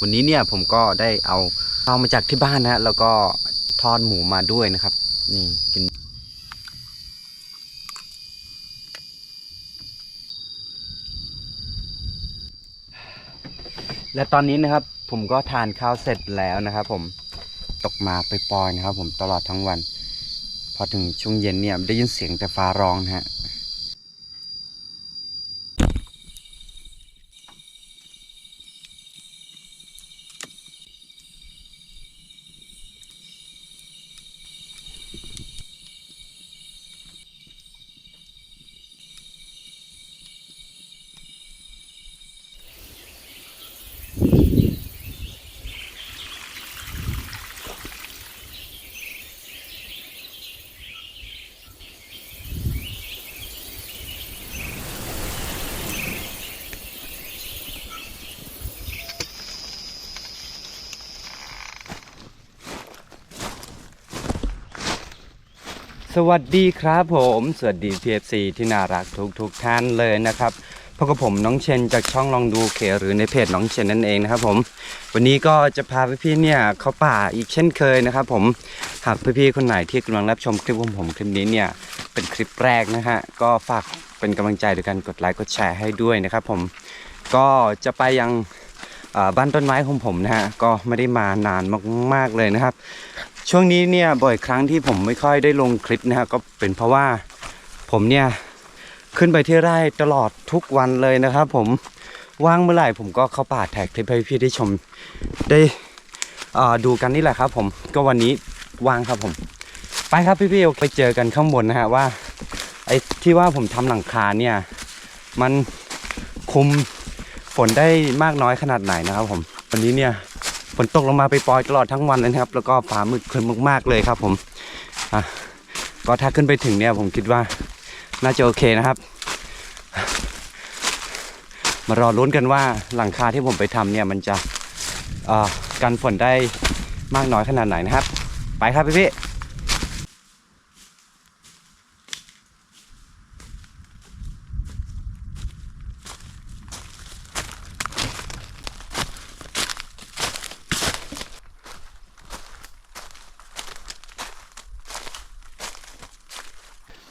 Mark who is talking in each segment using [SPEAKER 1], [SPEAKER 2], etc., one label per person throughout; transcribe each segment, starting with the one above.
[SPEAKER 1] วันนี้เนี่ยผมก็ได้เอาเอามาจากที่บ้านนะฮะแล้วก็ทอดหมูมาด้วยนะครับ นี่กินและตอนนี้นะครับผมก็ทานข้าวเสร็จแล้วนะครับ ผมตกมาไปปล่อยนะครับ ผมตลอดทั้งวัน พอถึงช่วงเย็นเนี่ยได้ยินเสียงแต่ฟ้าร้องนะฮะ สวัสดีครับผม สวัสดี PFC ที่น่ารักทุกทุกท่านเลยนะครับพบกับผมน้องเชนจากช่องลองดูเคหรือในเพจน้องเชนนั่นเองนะครับผม วันนี้ก็จะพาพี่ๆเนี่ยเข้าป่าอีกเช่นเคยนะครับผมหากพี่ๆคนไหนที่กำลังรับชมคลิปของผมคลิปนี้เนี่ยเป็นคลิปแรกนะฮะก็ฝากเป็นกำลังใจโดยการกดไลค์กดแชร์ให้ด้วยนะครับผมก็จะไปยังบ้านต้นไม้ของผมนะฮะก็ไม่ได้มานานมากๆเลยนะครับ ช่วงนี้เนี่ยบ่อยครั้งที่ผมไม่ค่อยได้ลงคลิปนะฮะก็เป็นเพราะว่าผมเนี่ยขึ้นไปที่ไร่ตลอดทุกวันเลยนะครับ ผมว่างเมื่อไหร่ผมก็เข้าป่าถ่ายคลิปให้พี่ได้ชมได้อ่อดูกันนี่แหละครับ ผมก็วันนี้ว่างครับผม ไปครับพี่ๆไปเจอกันข้างบนนะฮะว่าไอ้ที่ว่าผมทำหลังคาเนี่ยมันคุมฝนได้มากน้อยขนาดไหนนะครับผมวันนี้เนี่ย ฝนตกลงมาไปปล่อยตลอดทั้งวันเลยนะครับ แล้วก็ฟ้ามืดครึ้มมากๆเลยครับผมอะก็ถ้าขึ้นไปถึงเนี่ยผมคิดว่าน่าจะโอเคนะครับ มารอลุ้นกันว่าหลังคาที่ผมไปทำเนี่ยมันจะกันฝนได้มากน้อยขนาดไหนนะครับ ไปครับพี่พี่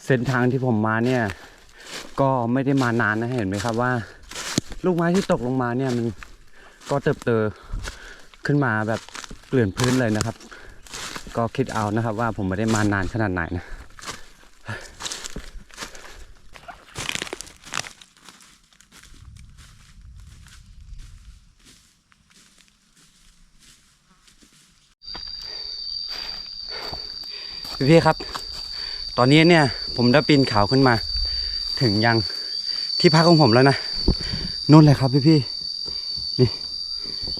[SPEAKER 1] เส้นทางที่ผมมาเนี่ย ก็ไม่ได้มานานนะเห็นไหมครับว่า ลูกไม้ที่ตกลงมาเนี่ยมันก็เติบโตขึ้นมาแบบเกลื่อนพื้นเลยนะครับ ก็คิดเอานะครับว่าผมไม่ได้มานานขนาดไหนนะพี่ๆครับ ตอนนี้เนี่ย ผมได้ปีนเขาขึ้นมา ถึงยังที่พักของผมแล้วนะนู่นเลยครับพี่ๆนี่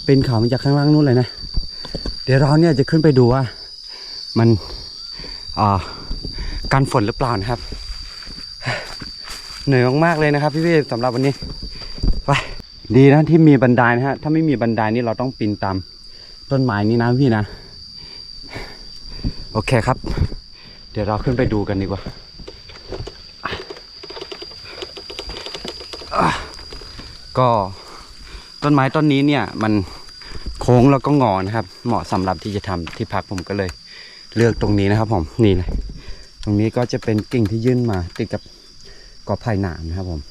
[SPEAKER 1] เป็นเขามาจากข้างล่างนู่นเลยนะ เดี๋ยวเราเนี่ยจะขึ้นไปดูว่า มันอ่าการฝนหรือเปล่านะครับ เหนื่อยมากๆเลยนะครับ พี่ๆสำหรับวันนี้ไปดีนะที่มีบันไดนะฮะ ถ้าไม่มีบันไดนี่เราต้องปีนตามต้นไม้นี่นะพี่นะ โอเคครับ เดี๋ยวเราขึ้นไปดูกันดีกว่า อะ ก็ต้นไม้ต้นนี้เนี่ยมันโค้งแล้วก็งอนะครับ เหมาะสำหรับที่จะทำที่พักผมก็เลย เลือกตรงนี้นะครับผมนี่เลยตรงนี้ก็จะเป็นกิ่งที่ยื่นมาติดกับกอไผ่หนามนะครับผม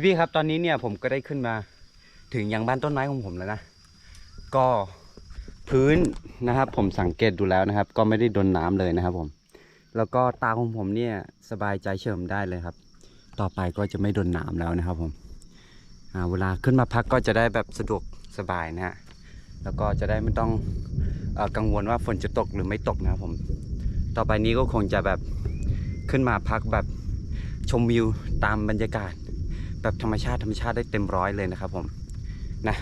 [SPEAKER 1] พี่ๆครับตอนนี้เนี่ยผมก็ได้ขึ้นมาถึงยังบ้านต้นไม้ของผมแล้วนะ ก็พื้นนะครับ ผมสังเกตดูแล้วนะครับ ก็ไม่ได้โดนน้ำเลยนะครับ ผม แล้วก็ตาของผมเนี่ยสบายใจเฉิมได้เลยครับ ต่อไปก็จะไม่โดนน้ำแล้วนะครับ ผมเวลาขึ้นมาพักก็จะได้แบบสะดวกสบายนะฮะแล้วก็จะได้ไม่ต้องอกังวลว่าฝนจะตกหรือไม่ตกนะครับผม ต่อไปนี้ก็คงจะแบบขึ้นมาพักแบบชมวิวตามบรรยากาศ แบบธรรมชาติธรรมชาติได้เต็มร้อยเลยนะครับผมนะ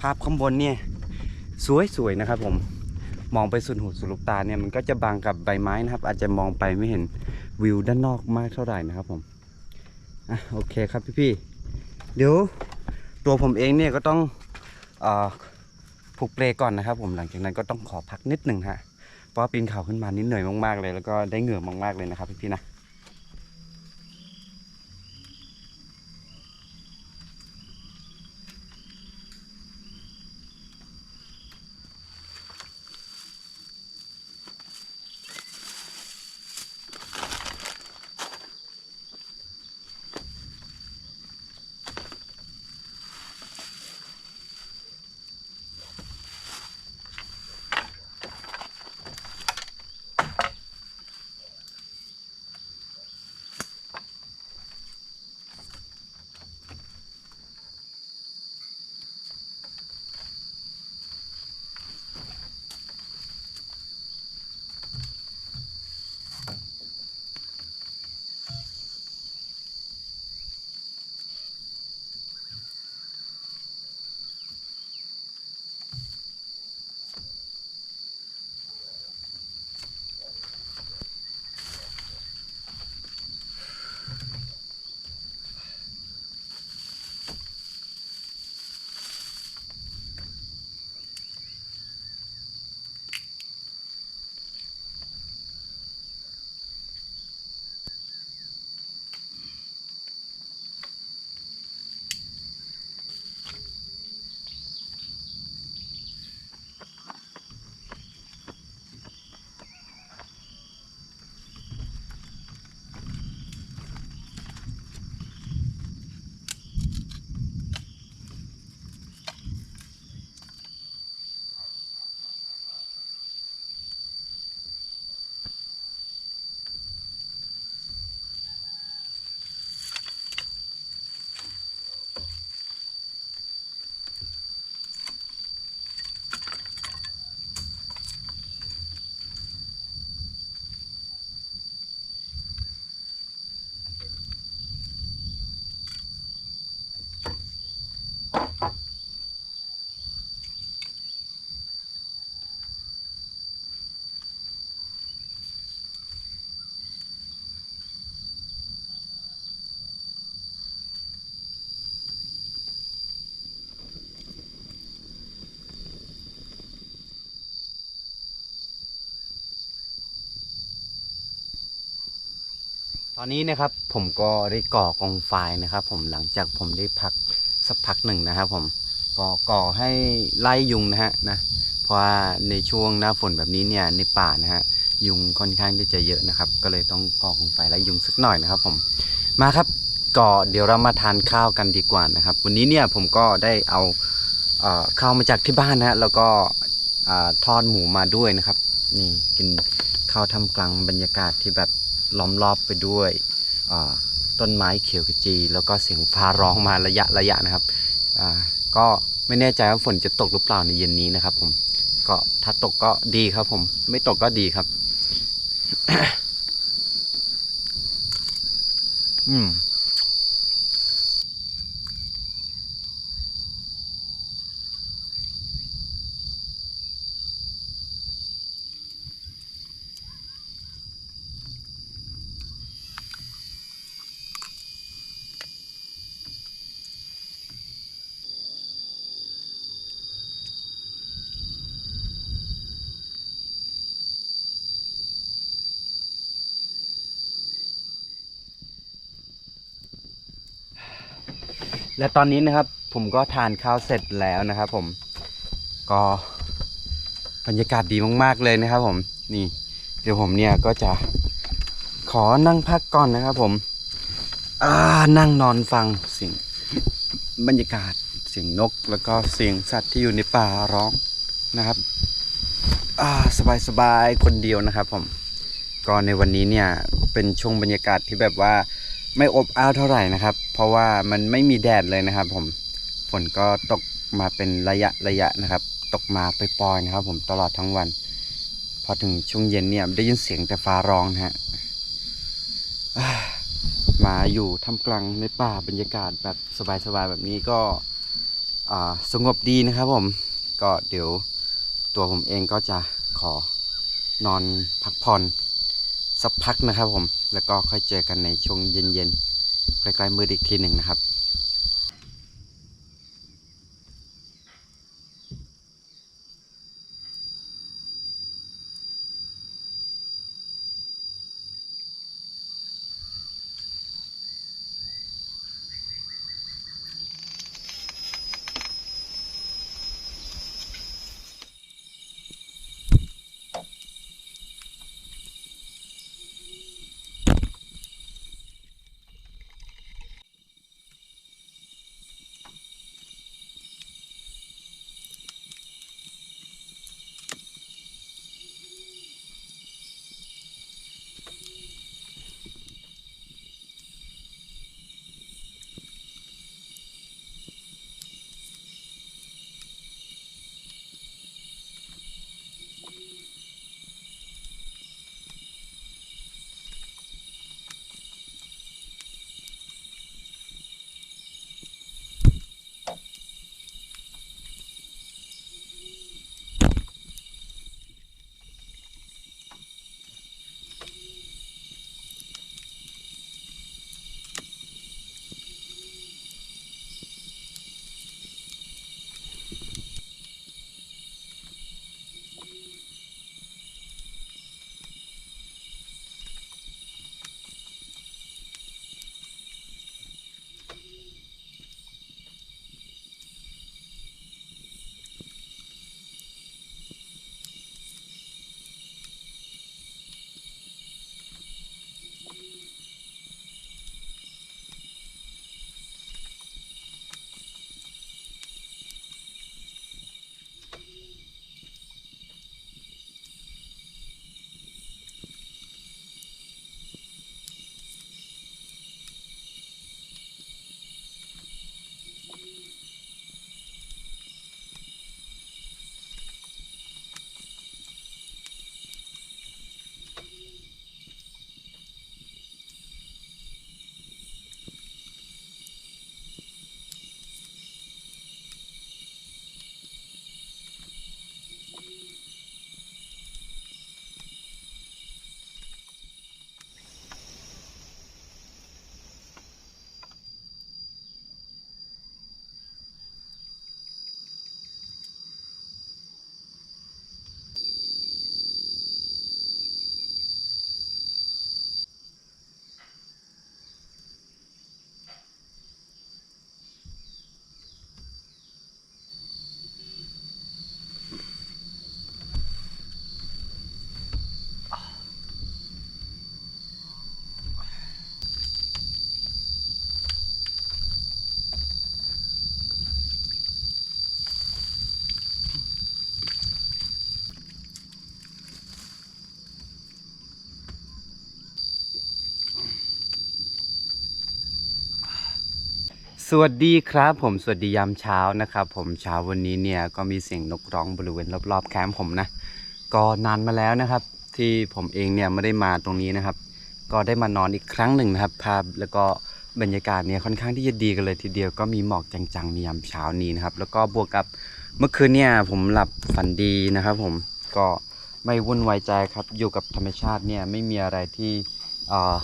[SPEAKER 1] ภาพข้างบนเนี่ยสวยๆนะครับผมมองไปสุดหูสุดลูกตาเนี่ยมันก็จะบังกับใบไม้นะครับ อาจจะมองไปไม่เห็นวิวด้านนอกมากเท่าไหร่นะครับผมอะโอเคครับพี่ๆเดี๋ยวตัวผมเองเนี่ยก็ต้องอผูกเปลก่อนนะครับ ผมหลังจากนั้นก็ต้องขอพักนิดหนึ่งฮะเพราะปีนเขาขึ้นมานี่เหนื่อยมากๆเลย แล้วก็ได้เหงื่อมากๆเลยนะครับพี่ๆนะ อนนี้นะครับผมก็ได้ก่อกองไฟนะครับ ผมหลังจากผมได้พักสักพักหนึ่งนะครับ ผมก็ก่อให้ไล่ยุงนะฮะนะเพราะว่าในช่วงหน้าฝนแบบนี้เนี่ยในป่านะฮะยุงค่อนข้างที่จะเยอะนะครับ ก็เลยต้องก่อกองไฟไล่ยุงสักหน่อยนะครับ ผมมาครับก็เดี๋ยวเรามาทานข้าวกันดีกว่านะครับ วันนี้เนี่ยผมก็ได้เอาเออข้าวมาจากที่บ้านนะฮะแล้วก็ทอดหมูมาด้วยนะครับ นี่กินข้าวทำกลางบรรยากาศที่แบบ ล้อมรอบไปด้วยต้นไม้เขียวขจี แล้วก็เสียงฟ้าร้องมาระยะระยะนะครับก็ไม่แน่ใจว่าฝนจะตกหรือเปล่าในเย็นนี้นะครับ ผมก็ถ้าตกก็ดีครับ ผม ไม่ตกก็ดีครับ อืม และตอนนี้นะครับผมก็ทานข้าวเสร็จแล้วนะครับ ผมก็บรรยากาศดีมาก ๆ เลยนะครับ ผมนี่ เดี๋ยวผมเนี่ยก็จะขอนั่งพักก่อนนะครับ ผมอ่านั่งนอนฟังเสียงบรรยากาศเสียงนก แล้วก็เสียงสัตว์ที่อยู่ในป่าร้องนะครับอ่าสบายๆคนเดียวนะครับ ผมก็ในวันนี้เนี่ยเป็นช่วงบรรยากาศที่แบบว่าไม่อบอ้าวเท่าไหร่นะครับ เพราะว่ามันไม่มีแดดเลยนะครับ ผมฝนก็ตกมาเป็นระยะระยะนะครับ ตกมาไปปล่อยๆนะครับ ผมตลอดทั้งวัน พอถึงช่วงเย็นเนี่ยได้ยินเสียงแต่ฟ้าร้องนะฮะมาอยู่ท่ามกลางในป่าบรรยากาศแบบสบายๆแบบนี้ก็สงบดีนะครับผมก็เดี๋ยวตัวผมเองก็จะขอนอนพักผ่อนสักพักนะครับผม แล้วก็ค่อยเจอกันในช่วงเย็นๆ ใกล้ๆมืดอีกทีหนึ่งนะครับ สวัสดีครับผมสวัสดียามเช้านะครับ ผมเช้าวันนี้เนี่ยก็มีเสียงนกร้องบริเวณรอบๆแคมป์ผมนะก็นานมาแล้วนะครับ ที่ผมเองเนี่ยไม่ได้มาตรงนี้นะครับ ก็ได้มานอนอีกครั้งหนึ่งนะครับภาพแล้วก็บรรยากาศเนี่ยค่อนข้างที่จะดีกันเลยทีเดียวก็มีหมอกจางๆในยามเช้านี้นะครับ แล้วก็บวกกับเมื่อคืนเนี่ยผมหลับฝันดีนะครับ ผมก็ไม่วุ่นวายใจครับอยู่กับธรรมชาติเนี่ยไม่มีอะไรที่เอ่อ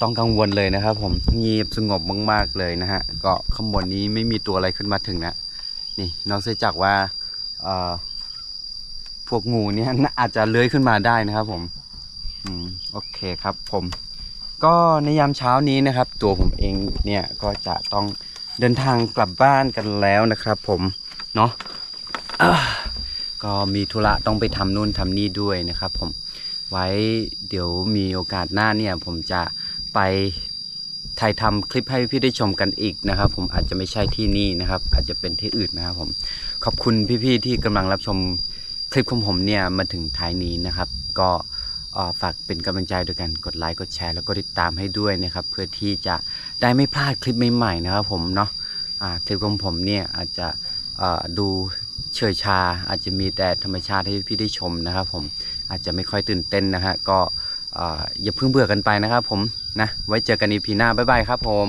[SPEAKER 1] ต้องกังวลเลยนะครับ ผมเงียบสงบมากๆเลยนะฮะเก็ข้างบนนี้ไม่มีตัวอะไรขึ้นมาถึงนะนี่นอกจากว่าเอ่อพวกงูเนี่ยอาจจะเลื้อยขึ้นมาได้นะครับ ผมอืมโอเคครับ ผม ก็ในยามเช้านี้นะครับ ตัวผมเองเนี่ยก็จะต้องเดินทางกลับบ้านกันแล้วนะครับ ผมเนาะก็มีธุระต้องไปทำนู่นทำนี่ด้วยนะครับ ผมไว้เดี๋ยวมีโอกาสหน้าเนี่ย ผมจะ ไปถ่ายทำคลิปให้พี่ได้ชมกันอีกนะครับ ผมอาจจะไม่ใช่ที่นี่นะครับ อาจจะเป็นที่อื่นนะครับผมขอบคุณพี่ๆที่กำลังรับชมคลิปของผมเนี่ยมาถึงท้ายนี้นะครับ ก็ฝากเป็นกำลังใจด้วยกันกดไลค์กดแชร์แล้วก็ติดตามให้ด้วยนะครับ เพื่อที่จะได้ไม่พลาดคลิปใหม่ๆนะครับ ผมเนาะคลิปของผมเนี่ยอาจจะดูเฉยชาอาจจะมีแต่ธรรมชาติให้พี่ได้ชมนะครับ ผมอาจจะไม่ค่อยตื่นเต้นนะฮะก็ อย่าเพิ่งเบื่อกันไปนะครับผมนะไว้เจอกันอีพีหน้าบ๊ายบายครับผม